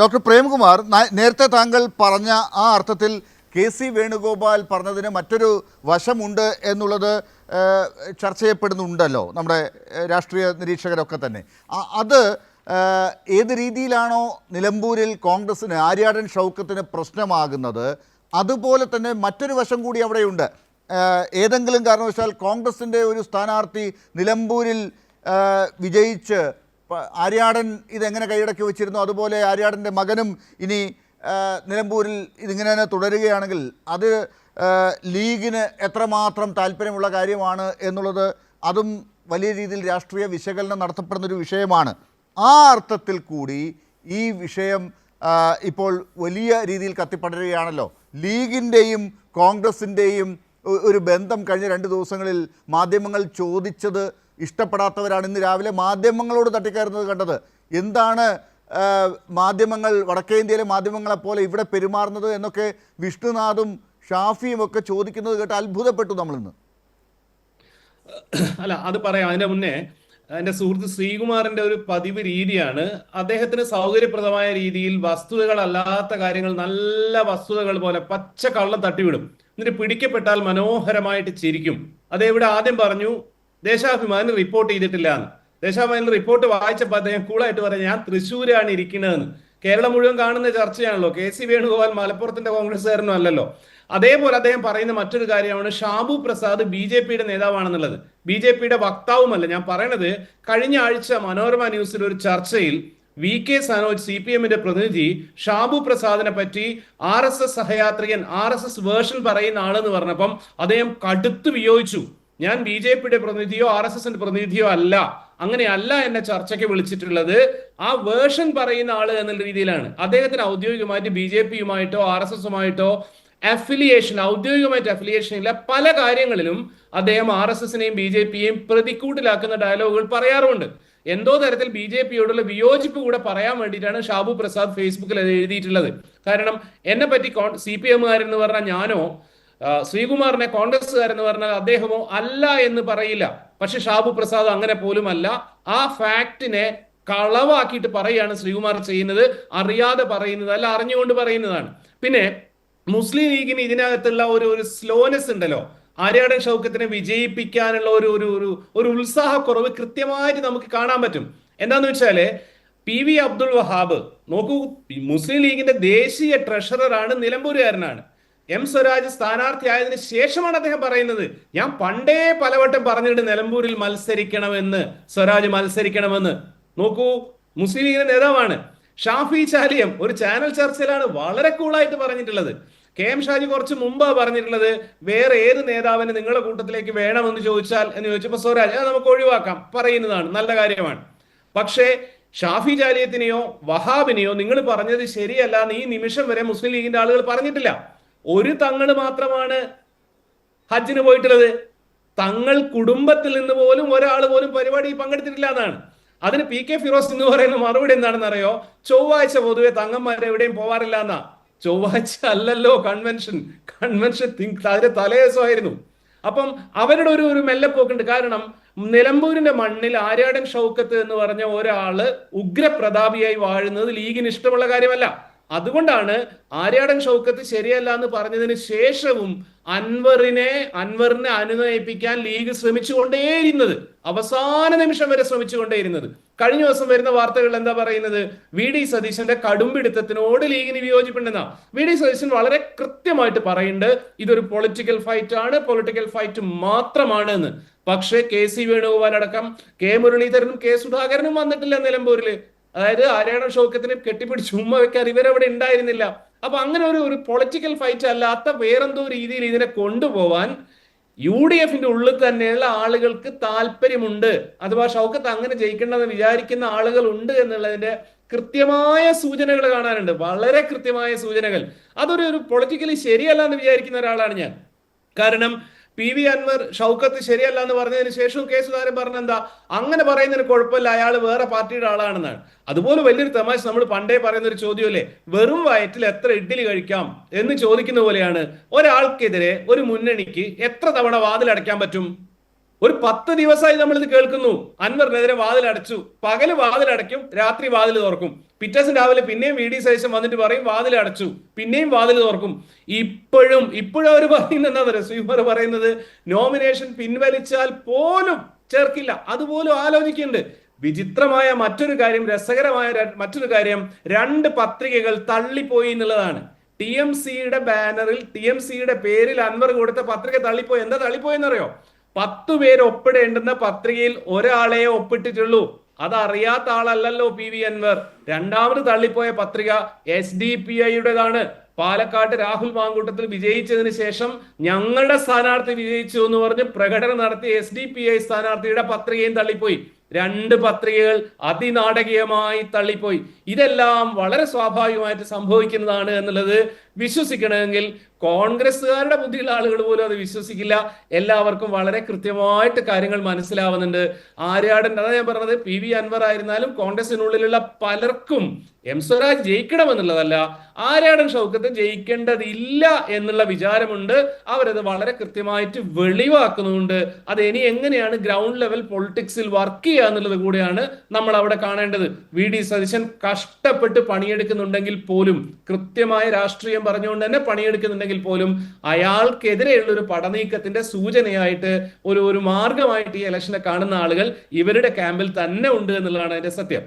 Doctor Premkumar നേരത്തെ താങ്കൾ പറഞ്ഞ ആ അർത്ഥത്തിൽ കെ സി വേണുഗോപാൽ പറഞ്ഞതിന് മറ്റൊരു വശമുണ്ട് എന്നുള്ളത് ചർച്ച ചെയ്യപ്പെടുന്നുണ്ടല്ലോ നമ്മുടെ രാഷ്ട്രീയ നിരീക്ഷകരൊക്കെ തന്നെ. അത് ഏത് രീതിയിലാണോ നിലമ്പൂരിൽ കോൺഗ്രസ്സിന് ആര്യാടൻ ഷൗക്കത്തിന് പ്രശ്നമാകുന്നത് അതുപോലെ തന്നെ മറ്റൊരു വശം കൂടി അവിടെയുണ്ട്. ഏതെങ്കിലും കാരണവശാൽ കോൺഗ്രസിന്റെ ഒരു സ്ഥാനാർത്ഥി നിലമ്പൂരിൽ വിജയിച്ച് ആര്യാടൻ ഇതെങ്ങനെ കൈയടക്കി വെച്ചിരുന്നു? അതുപോലെ ആര്യാടന്റെ മകനും ഇനി നിലമ്പൂരിൽ ഇതിങ്ങനെ തന്നെ തുടരുകയാണെങ്കിൽ അത് ലീഗിന് എത്രമാത്രം താല്പര്യമുള്ള കാര്യമാണ് എന്നുള്ളത് അതും വലിയ രീതിയിൽ രാഷ്ട്രീയ വിശകലനം നടത്തപ്പെടുന്നൊരു വിഷയമാണ്. ആ അർത്ഥത്തിൽ കൂടി ഈ വിഷയം ഇപ്പോൾ വലിയ രീതിയിൽ കത്തിപ്പടരുകയാണല്ലോ. ലീഗിന്റെയും കോൺഗ്രസിന്റെയും ഒരു ബന്ധം കഴിഞ്ഞ രണ്ട് ദിവസങ്ങളിൽ മാധ്യമങ്ങൾ ചോദിച്ചത് ഇഷ്ടപ്പെടാത്തവരാണ് ഇന്ന് രാവിലെ മാധ്യമങ്ങളോട് തട്ടിക്കയറുന്നത് കണ്ടത്. എന്താണ് മാധ്യമങ്ങൾ വടക്കേ ഇന്ത്യയിലെ മാധ്യമങ്ങളെപ്പോലെ ഇവിടെ പെരുമാറുന്നത് എന്നൊക്കെ വിഷ്ണുനാഥും ഷാഫിയും ഒക്കെ ചോദിക്കുന്നത് കേട്ട് അത്ഭുതപ്പെട്ടു നമ്മളിന്ന്. അല്ല അത് പറയാം. അതിന്റെ മുന്നേ എന്റെ സുഹൃത്ത് ശ്രീകുമാറിന്റെ ഒരു പതിവ് രീതിയാണ് അദ്ദേഹത്തിന് സൗകര്യപ്രദമായ രീതിയിൽ വസ്തുതകളല്ലാത്ത കാര്യങ്ങൾ നല്ല വസ്തുതകൾ പോലെ പച്ച കള്ളം തട്ടിവിടും. എന്നിട്ട് പിടിക്കപ്പെട്ടാൽ മനോഹരമായിട്ട് ചിരിക്കും. അതെവിടെ ആദ്യം പറഞ്ഞു? ദേശാഭിമാനി റിപ്പോർട്ട് ചെയ്തിട്ടില്ല എന്ന് ദേശാഭിമാനി റിപ്പോർട്ട് വായിച്ചപ്പോൾ അദ്ദേഹം കൂളായിട്ട് പറഞ്ഞു ഞാൻ തൃശ്ശൂരാണ് ഇരിക്കുന്നതെന്ന്. കേരളം മുഴുവൻ കാണുന്ന ചർച്ചയാണല്ലോ. കെ സി വേണുഗോപാൽ മലപ്പുറത്തിന്റെ കോൺഗ്രസ്സുകാരനും അല്ലല്ലോ. അതേപോലെ അദ്ദേഹം പറയുന്ന മറ്റൊരു കാര്യമാണ് ഷാബു പ്രസാദ് ബി ജെ പിയുടെ നേതാവാണെന്നുള്ളത്. ബി ജെ പിയുടെ വക്താവുമല്ല. ഞാൻ പറയണത് കഴിഞ്ഞ ആഴ്ച മനോരമ ന്യൂസിൽ ഒരു ചർച്ചയിൽ V K Sanoj C P എമ്മിന്റെ പ്രതിനിധി ഷാബു പ്രസാദിനെ പറ്റി ആർ എസ് എസ് സഹയാത്രികൻ ആർ എസ് എസ് വേർഷൻ പറയുന്ന ആളെന്ന് പറഞ്ഞപ്പം അദ്ദേഹം കടുത്തു വിയോജിച്ചു. ഞാൻ ബി ജെ പിയുടെ പ്രതിനിധിയോ ആർ എസ് എസിന്റെ പ്രതിനിധിയോ അല്ല. അങ്ങനെയല്ല എന്നെ ചർച്ചയ്ക്ക് വിളിച്ചിട്ടുള്ളത്. ആ വേർഷൻ പറയുന്ന ആൾ എന്നുള്ള രീതിയിലാണ്. അദ്ദേഹത്തിന് ഔദ്യോഗികമായിട്ട് ബി ജെ പിയുമായിട്ടോ ആർ എസ് എസുമായിട്ടോ അഫിലിയേഷൻ ഔദ്യോഗികമായിട്ട് അഫിലിയേഷൻ ഇല്ല. പല കാര്യങ്ങളിലും അദ്ദേഹം ആർ എസ് എസിനെയും ബി ജെ പിയെയും പ്രതിക്കൂട്ടിലാക്കുന്ന ഡയലോഗുകൾ പറയാറുമുണ്ട്. എന്തോ തരത്തിൽ ബി ജെ പിയോടുള്ള വിയോജിപ്പ് കൂടെ പറയാൻ വേണ്ടിയിട്ടാണ് ഷാബു പ്രസാദ് ഫേസ്ബുക്കിൽ എഴുതിയിട്ടുള്ളത്. കാരണം എന്നെ പറ്റി സി പി എമ്മുകാരെന്ന് പറഞ്ഞാൽ ഞാനോ ശ്രീകുമാറിനെ കോൺഗ്രസ്സുകാരെന്ന് പറഞ്ഞാൽ അദ്ദേഹമോ അല്ല എന്ന് പറയില്ല. പക്ഷെ ഷാബു പ്രസാദ് അങ്ങനെ പോലും അല്ല ആ ഫാക്ടിനെ കളവാക്കിയിട്ട് പറയുകയാണ് ശ്രീകുമാർ ചെയ്യുന്നത്. അറിയാതെ പറയുന്നത് അല്ല അറിഞ്ഞുകൊണ്ട് പറയുന്നതാണ്. പിന്നെ മുസ്ലിം ലീഗിന് ഇതിനകത്തുള്ള ഒരു ഒരു സ്ലോനെസ് ഉണ്ടല്ലോ. ആര്യാടൻ ഷൗക്കത്തിനെ വിജയിപ്പിക്കാനുള്ള ഒരു ഒരു ഒരു ഒരു ഉത്സാഹക്കുറവ് കൃത്യമായിട്ട് നമുക്ക് കാണാൻ പറ്റും. എന്താന്ന് വെച്ചാൽ പി വി അബ്ദുൾ വഹാബ് നോക്കൂ മുസ്ലിം ലീഗിന്റെ ദേശീയ ട്രഷററാണ് നിലമ്പൂരുകാരനാണ്. എം സ്വരാജ് സ്ഥാനാർത്ഥിയായതിനു ശേഷമാണ് അദ്ദേഹം പറയുന്നത് ഞാൻ പണ്ടേ പലവട്ടം പറഞ്ഞിട്ട് നിലമ്പൂരിൽ മത്സരിക്കണമെന്ന് സ്വരാജ് മത്സരിക്കണമെന്ന്. നോക്കൂ മുസ്ലിം ലീഗിന്റെ നേതാവാണ്. ഷാഫി ചാലിയം ഒരു ചാനൽ ചർച്ചയിലാണ് വളരെ കൂളായിട്ട് പറഞ്ഞിട്ടുള്ളത്. കെ എം ഷാജി കുറച്ച് മുമ്പാ പറഞ്ഞിട്ടുള്ളത് വേറെ ഏത് നേതാവിനെ നിങ്ങളുടെ കൂട്ടത്തിലേക്ക് വേണമെന്ന് ചോദിച്ചാൽ? എന്ന് ചോദിച്ചപ്പോൾ സ്വരാജ് അത് നമുക്ക് ഒഴിവാക്കാം. പറയുന്നതാണ് നല്ല കാര്യമാണ്. പക്ഷേ ഷാഫി ജാലിയത്തിനെയോ വഹാബിനെയോ നിങ്ങൾ പറഞ്ഞത് ശരിയല്ല എന്ന് ഈ നിമിഷം വരെ മുസ്ലിം ലീഗിന്റെ ആളുകൾ പറഞ്ഞിട്ടില്ല. ഒരു തങ്ങൾ മാത്രമാണ് ഹജ്ജിന് പോയിട്ടുള്ളത്. തങ്ങൾ കുടുംബത്തിൽ നിന്ന് പോലും ഒരാൾ പോലും പരിപാടി പങ്കെടുത്തിട്ടില്ല എന്നാണ്. അതിന് പി കെ ഫിറോസ് എന്ന് പറയുന്ന മറുപടി എന്താണെന്ന് അറിയോ ചൊവ്വാഴ്ച പൊതുവെ തങ്ങന്മാരെ എവിടെയും പോവാറില്ല എന്നാ. ചൊവ്വാഴ്ച അല്ലല്ലോ കൺവെൻഷൻ കൺവെൻഷൻ അതിന്റെ തലേദിവസമായിരുന്നു. അപ്പം അവരുടെ ഒരു ഒരു മെല്ലപ്പോക്കുണ്ട്. കാരണം നിലമ്പൂരിന്റെ മണ്ണിൽ ആര്യാടൻ ഷൗക്കത്ത് എന്ന് പറഞ്ഞ ഒരാൾ ഉഗ്രപ്രതാപിയായി വാഴുന്നത് ലീഗിന് ഇഷ്ടമുള്ള കാര്യമല്ല. അതുകൊണ്ടാണ് ആര്യാടൻ ഷൗക്കത്ത് ശരിയല്ല എന്ന് പറഞ്ഞതിന് ശേഷവും അൻവറിനെ അൻവറിനെ അനുനയിപ്പിക്കാൻ ലീഗ് ശ്രമിച്ചുകൊണ്ടേയിരുന്നത്. അവസാന നിമിഷം വരെ ശ്രമിച്ചുകൊണ്ടേയിരുന്നത്. കഴിഞ്ഞ ദിവസം വരുന്ന വാർത്തകൾ എന്താ പറയുന്നത്? വി ഡി സതീശന്റെ കടുംപിടുത്തത്തിനോട് ലീഗിന് വിയോജിപ്പുണ്ടെന്നാ. വി ഡി സതീശൻ വളരെ കൃത്യമായിട്ട് പറയുന്നുണ്ട് ഇതൊരു പൊളിറ്റിക്കൽ ഫൈറ്റ് ആണ് പൊളിറ്റിക്കൽ ഫൈറ്റ് മാത്രമാണ് എന്ന്. പക്ഷേ കെ സി വേണുഗോപാൽ അടക്കം കെ മുരളീധരനും കെ സുധാകരനും വന്നിട്ടില്ല നിലമ്പൂരിൽ. അതായത് ആര്യാടൻ ഷൗക്കത്തിനെ കെട്ടിപ്പിടിച്ച് ഉമ്മ വെക്കാൻ ഇവരവിടെ ഉണ്ടായിരുന്നില്ല. അപ്പൊ അങ്ങനെ ഒരു ഒരു പൊളിറ്റിക്കൽ ഫൈറ്റ് അല്ലാത്ത വേറെന്തോ രീതിയിൽ ഇതിനെ കൊണ്ടുപോവാൻ യു ഡി എഫിന്റെ ഉള്ളിൽ തന്നെയുള്ള ആളുകൾക്ക് താല്പര്യമുണ്ട്. അഥവാ ഷൗക്കത്ത് അങ്ങനെ ജയിക്കണമെന്ന് വിചാരിക്കുന്ന ആളുകൾ ഉണ്ട് എന്നുള്ളതിന്റെ കൃത്യമായ സൂചനകൾ കാണാനുണ്ട്. വളരെ കൃത്യമായ സൂചനകൾ. അതൊരു ഒരു പൊളിറ്റിക്കലി ശരിയല്ല എന്ന് വിചാരിക്കുന്ന ഒരാളാണ് ഞാൻ. കാരണം പി വി അൻവർ ഷൗക്കത്ത് ശരിയല്ല എന്ന് പറഞ്ഞതിന് ശേഷവും കെ സുധാകരൻ പറഞ്ഞ എന്താ അങ്ങനെ പറയുന്നതിന് കുഴപ്പമില്ല അയാൾ വേറെ പാർട്ടിയുടെ ആളാണെന്നാണ് അതുപോലെ വലിയൊരു തമാശ നമ്മൾ പണ്ടേ പറയുന്ന ഒരു ചോദ്യമല്ലേ വെറും വയറ്റിൽ എത്ര ഇഡ്ഡലി കഴിക്കാം എന്ന് ചോദിക്കുന്ന പോലെയാണ്. ഒരാൾക്കെതിരെ ഒരു മുന്നണിക്ക് എത്ര തവണ വാതിലടയ്ക്കാൻ പറ്റും? ഒരു പത്ത് ദിവസമായി നമ്മൾ ഇത് കേൾക്കുന്നു. അൻവറിനെതിരെ വാതിൽ അടച്ചു. പകൽ വാതിൽ അടയ്ക്കും രാത്രി വാതിൽ തുറക്കും. പിറ്റേസം രാവിലെ പിന്നെയും വി ഡി സതീശൻ വന്നിട്ട് പറയും വാതിൽ അടച്ചു. പിന്നെയും വാതിൽ തുറക്കും. ഇപ്പോഴും ഇപ്പോഴും അവർ പറയുന്നത് എന്താ പറയുക? സ്വീമർ പറയുന്നത് നോമിനേഷൻ പിൻവലിച്ചാൽ പോലും ചേർക്കില്ല. അതുപോലും ആലോചിക്കുന്നുണ്ട്. വിചിത്രമായ മറ്റൊരു കാര്യം രസകരമായ മറ്റൊരു കാര്യം രണ്ട് പത്രികകൾ തള്ളിപ്പോയി എന്നുള്ളതാണ്. ടി എം സിയുടെ ബാനറിൽ ടി എം സിയുടെ പേരിൽ അൻവർ കൊടുത്ത പത്രിക തള്ളിപ്പോയി. എന്താ തള്ളിപ്പോയെന്നറിയോ? പത്തു പേര് ഒപ്പിടേണ്ടുന്ന പത്രികയിൽ ഒരാളെ ഒപ്പിട്ടിട്ടുള്ളൂ. അതറിയാത്ത ആളല്ലല്ലോ പി വി അൻവർ. രണ്ടാമത് തള്ളിപ്പോയ പത്രിക എസ് ഡി പി ഐയുടേതാണ്. പാലക്കാട്ട് രാഹുൽ മാങ്കൂട്ടത്തിൽ വിജയിച്ചതിന് ശേഷം ഞങ്ങളുടെ സ്ഥാനാർത്ഥി വിജയിച്ചു എന്ന് പറഞ്ഞ് പ്രകടനം നടത്തിയ എസ് ഡി പി ഐ സ്ഥാനാർത്ഥിയുടെ പത്രികയും തള്ളിപ്പോയി. രണ്ട് പത്രികകൾ അതിനാടകീയമായി തള്ളിപ്പോയി. ഇതെല്ലാം വളരെ സ്വാഭാവികമായിട്ട് സംഭവിക്കുന്നതാണ് എന്നുള്ളത് വിശ്വസിക്കണമെങ്കിൽ കോൺഗ്രസ്സുകാരുടെ ബുദ്ധിയുള്ള ആളുകൾ പോലും അത് വിശ്വസിക്കില്ല. എല്ലാവർക്കും വളരെ കൃത്യമായിട്ട് കാര്യങ്ങൾ മനസ്സിലാവുന്നുണ്ട്. ആര്യാടൻ അതാ ഞാൻ പറഞ്ഞത് പി വി അൻവർ ആയിരുന്നാലും കോൺഗ്രസിനുള്ളിലുള്ള പലർക്കും എം സ്വരാജ് ജയിക്കണമെന്നുള്ളതല്ല ആര്യാടൻ ഷൗക്കത്ത് ജയിക്കേണ്ടതില്ല എന്നുള്ള വിചാരമുണ്ട്. അവരത് വളരെ കൃത്യമായിട്ട് വെളിവാക്കുന്നുണ്ട്. അത് ഇനി എങ്ങനെയാണ് ഗ്രൗണ്ട് ലെവൽ പൊളിറ്റിക്സിൽ വർക്ക് ചെയ്യുക എന്നുള്ളത് കൂടെയാണ് നമ്മൾ അവിടെ കാണേണ്ടത്. വി. ഡി. സതീശൻ കഷ്ടപ്പെട്ട് പണിയെടുക്കുന്നുണ്ടെങ്കിൽ പോലും കൃത്യമായ രാഷ്ട്രീയം പറഞ്ഞുകൊണ്ട് തന്നെ പണിയെടുക്കുന്നുണ്ടെങ്കിൽ പോലും അയാൾക്കെതിരെയുള്ള ഒരു പടനീക്കത്തിന്റെ സൂചനയായിട്ട് ഒരു ഒരു മാർഗമായിട്ട് ഈ ഇലക്ഷനെ കാണുന്ന ആളുകൾ ഇവരുടെ ക്യാമ്പിൽ തന്നെ ഉണ്ട് എന്നുള്ളതാണ് അതിന്റെ സത്യം.